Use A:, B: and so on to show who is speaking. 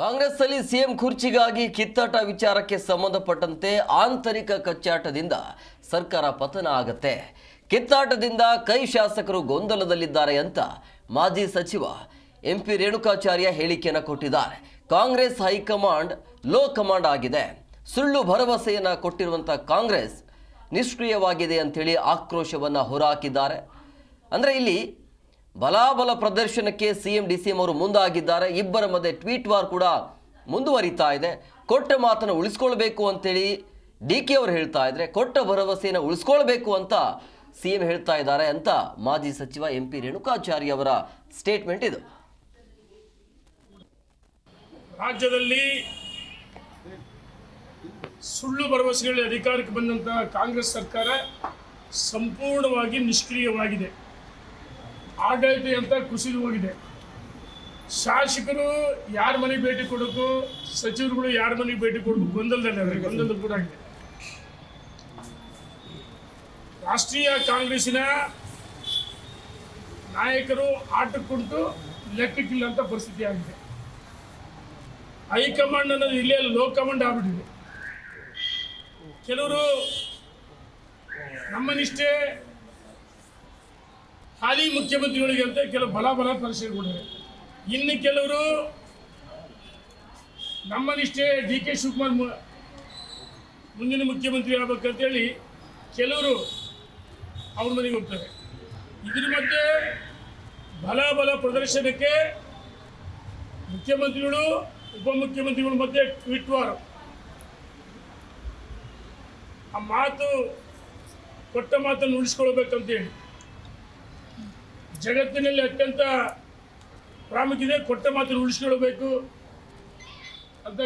A: ಕಾಂಗ್ರೆಸ್ ಅಲ್ಲಿ ಸಿಎಂ ಕುರ್ಚಿಗಾಗಿ ಕಿತ್ತಾಟ ವಿಚಾರಕ್ಕೆ ಸಂಬಂಧಪಟ್ಟಂತೆ ಆಂತರಿಕ ಕಚ್ಚಾಟದಿಂದ ಸರ್ಕಾರ ಪತನ ಆಗತ್ತೆ. ಕಿತ್ತಾಟದಿಂದ ಕೈ ಶಾಸಕರು ಗೊಂದಲದಲ್ಲಿದ್ದಾರೆ ಅಂತ ಮಾಜಿ ಸಚಿವ ಎಂ ಪಿ ರೇಣುಕಾಚಾರ್ಯ ಹೇಳಿಕೆಯನ್ನು ಕೊಟ್ಟಿದ್ದಾರೆ. ಕಾಂಗ್ರೆಸ್ ಹೈಕಮಾಂಡ್ ಲೋ ಕಮಾಂಡ್ ಆಗಿದೆ. ಸುಳ್ಳು ಭರವಸೆಯನ್ನು ಕೊಟ್ಟಿರುವಂಥ ಕಾಂಗ್ರೆಸ್ ನಿಷ್ಕ್ರಿಯವಾಗಿದೆ ಅಂತೇಳಿ ಆಕ್ರೋಶವನ್ನು ಹೊರಹಾಕಿದ್ದಾರೆ. ಅಂದರೆ ಇಲ್ಲಿ ಬಲಾಬಲ ಪ್ರದರ್ಶನಕ್ಕೆ ಸಿಎಂ ಡಿ ಸಿ ಎಂ ಅವರು ಮುಂದಾಗಿದ್ದಾರೆ. ಇಬ್ಬರ ಮಧ್ಯೆ ಟ್ವೀಟ್ ವಾರ್ ಕೂಡ ಮುಂದುವರಿತಾ ಇದೆ. ಕೊಟ್ಟ ಮಾತನ್ನು ಉಳಿಸ್ಕೊಳ್ಬೇಕು ಅಂತೇಳಿ ಡಿ ಕೆ ಅವರು ಹೇಳ್ತಾ ಇದ್ರೆ, ಕೊಟ್ಟ ಭರವಸೆಯನ್ನು ಉಳಿಸ್ಕೊಳ್ಬೇಕು ಅಂತ ಸಿ ಎಂ ಹೇಳ್ತಾ ಇದ್ದಾರೆ ಅಂತ ಮಾಜಿ ಸಚಿವ ಎಂ ಪಿ ರೇಣುಕಾಚಾರ್ಯ ಅವರ ಸ್ಟೇಟ್ಮೆಂಟ್ ಇದು.
B: ರಾಜ್ಯದಲ್ಲಿ ಸುಳ್ಳು ಭರವಸೆಗಳ ಅಧಿಕಾರಕ್ಕೆ ಬಂದಂತಹ ಕಾಂಗ್ರೆಸ್ ಸರ್ಕಾರ ಸಂಪೂರ್ಣವಾಗಿ ನಿಷ್ಕ್ರಿಯವಾಗಿದೆ. ಆಡಳಿತ ಅಂತ ಕುಸಿದು ಹೋಗಿದೆ. ಶಾಸಕರು ಯಾರ ಮನೆಗೆ ಭೇಟಿ ಕೊಡೋಕು, ಸಚಿವರುಗಳು ಯಾರ ಮನೆಗೆ ಭೇಟಿ ಕೊಡಬೇಕು ಗೊಂದಲದಲ್ಲಿ ಗೊಂದಲ ಕೂಡ ಆಗಿದೆ. ರಾಷ್ಟ್ರೀಯ ಕಾಂಗ್ರೆಸ್ಸಿನ ನಾಯಕರು ಆಟಕ್ಕುಂಟು ಲೆಕ್ಕಕ್ಕಿಲ್ಲ ಅಂತ ಪರಿಸ್ಥಿತಿ ಆಗಿದೆ. ಹೈಕಮಾಂಡ್ ಅನ್ನೋದು ಇಲ್ಲೇ ಲೋ ಕಮಾಂಡ್ ಆಗ್ಬಿಟ್ಟಿದೆ. ಕೆಲವರು ನಮ್ಮ ನಿಷ್ಠೆ ಹಾಲಿ ಮುಖ್ಯಮಂತ್ರಿಗಳಿಗೆ ಅಂತ ಕೆಲವು ಬಲ ಬಲ ಪರಿಶೀಲನೆ ಕೊಟ್ಟಿದ್ದಾರೆ ಇನ್ನು ಕೆಲವರು ನಮ್ಮ ನಿಷ್ಠೆ ಡಿ ಕೆ ಶಿವಕುಮಾರ್ ಮುಂದಿನ ಮುಖ್ಯಮಂತ್ರಿ ಆಗ್ಬೇಕಂತೇಳಿ ಕೆಲವರು ಅವ್ರ ಮನೆಗೆ ಹೋಗ್ತಾರೆ. ಇದ್ರ ಮಧ್ಯೆ ಬಲ ಬಲ ಪ್ರದರ್ಶನಕ್ಕೆ ಮುಖ್ಯಮಂತ್ರಿಗಳು, ಉಪಮುಖ್ಯಮಂತ್ರಿಗಳ ಮಧ್ಯೆ ಟ್ವಿಟ್ ವಾರ್ ಆ ಮಾತು, ಕೊಟ್ಟ ಮಾತನ್ನು ಉಳಿಸ್ಕೊಳ್ಬೇಕಂತೇಳಿ. ಜಗತ್ತಿನಲ್ಲಿ ಅತ್ಯಂತ ಪ್ರಾಮುಖ್ಯತೆ ಕೊಟ್ಟ ಮಾತ್ರ ಉಳಿಸ್ಕೊಳ್ಬೇಕು ಅಂತ